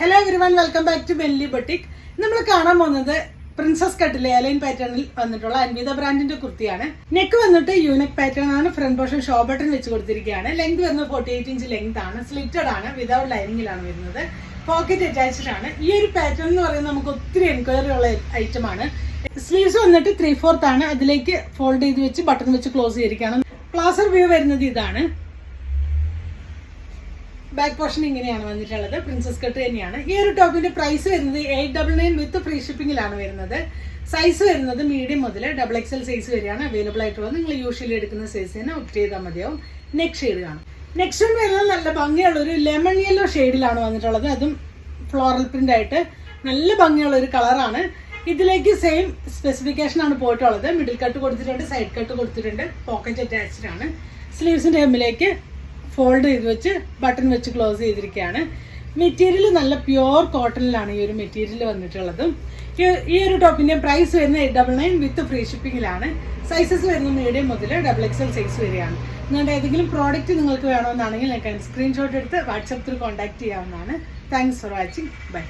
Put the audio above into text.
Hello everyone welcome back to belly boutique നമ്മൾ കാണാൻ പോകുന്നത് പ്രിൻസസ് കട്ടിലെ അലൈൻ പാറ്റേണിൽ വന്നിട്ടുള്ള അൻവിത ബ്രാൻഡിന്റെ കുർത്തിയാണ്. നെക്ക് വന്നിട്ട് യൂണിക് പാറ്റേൺ ആണ് ഫ്രണ്ട് പോർഷൻ ഷോ ബട്ടൺ വെച്ച് കൊടുത്തിരിക്കുകയാണ്. ലെങ്ത് വരുന്നത് ഫോർട്ടി എയ്റ്റ് ഇഞ്ച് ലെങ്ത് ആണ് സ്ലിറ്റഡ് ആണ് വിതൗട്ട് ലൈനിങ്ങിലാണ് വരുന്നത്. പോക്കറ്റ് അറ്റാച്ച്ഡ് ആണ്. ഈ ഒരു പാറ്റേൺ എന്ന് പറയുന്നത് നമുക്ക് ഒത്തിരി എൻക്വയറി ഉള്ള ഐറ്റം ആണ്. സ്ലീവ്സ് വന്നിട്ട് ത്രീ ഫോർത്ത് ആണ്. അതിലേക്ക് ഫോൾഡ് ചെയ്ത് വെച്ച് ബട്ടൺ വെച്ച് ക്ലോസ് ചെയ്തിരിക്കുകയാണ്. പ്ലാസർ വ്യൂ വരുന്നത് ഇതാണ്. ബാക്ക് പോർഷൻ ഇങ്ങനെയാണ് വന്നിട്ടുള്ളത്. പ്രിൻസസ് കട്ട് തന്നെയാണ്. ഈ ഒരു ടോപ്പിന്റെ പ്രൈസ് വരുന്നത് eight double nine with free ഷിപ്പിംഗിലാണ് വരുന്നത്. സൈസ് വരുന്നത് മീഡിയം മുതൽ ഡബിൾ എക്സ് എൽ സൈസ് വരെയാണ് അവൈലബിൾ ആയിട്ടുള്ളത്. നിങ്ങൾ യൂഷ്വലി എടുക്കുന്ന സൈസ് തന്നെ ഒപ്റ്റ് ചെയ്താൽ മതിയാവും. നെക്സ്റ്റ് ഷെയ്ഡ് കാണും. നെക്സ്റ്റ് വൺ വരുന്നത് നല്ല ഭംഗിയുള്ള ഒരു ലെമൺ യെല്ലോ ഷെയ്ഡിലാണ് വന്നിട്ടുള്ളത്. അതും ഫ്ലോറൽ പ്രിന്റ് ആയിട്ട് നല്ല ഭംഗിയുള്ള ഒരു കളറാണ് ഇതിലേക്ക് സെയിം സ്പെസിഫിക്കേഷൻ ആണ് പോയിട്ടുള്ളത്. മിഡിൽ കട്ട് കൊടുത്തിട്ടുണ്ട് സൈഡ് കട്ട് കൊടുത്തിട്ടുണ്ട് പോക്കറ്റ് അറ്റാച്ച്ഡ് ആണ്. സ്ലീവ്സിന്റെ ഹെമ്മിലേക്ക് ഫോൾഡ് ചെയ്ത് വെച്ച് ബട്ടൺ വെച്ച് ക്ലോസ് ചെയ്തിരിക്കുകയാണ്. മെറ്റീരിയൽ നല്ല പ്യുവർ കോട്ടണിലാണ് ഈ ഒരു മെറ്റീരിയൽ വന്നിട്ടുള്ളത്. ഈ- ഒരു ടോപ്പിന്റെ പ്രൈസ് വരുന്നത് ഡബിൾ നയൻ വിത്ത് ഫ്രീ ഷിപ്പിംഗിലാണ് സൈസസ് വരുന്ന മീഡിയം മുതൽ ഡബിൾ എക്സൽ സൈസ് വരെയാണ്. നിങ്ങളുടെ ഏതെങ്കിലും പ്രോഡക്റ്റ് നിങ്ങൾക്ക് വേണമെന്നാണെങ്കിൽ നിങ്ങൾക്ക് സ്ക്രീൻഷോട്ട് എടുത്ത് വാട്സപ്പ് ത്രൂ കോൺടാക്ട് ചെയ്യാവുന്നതാണ്. Thanks for watching bye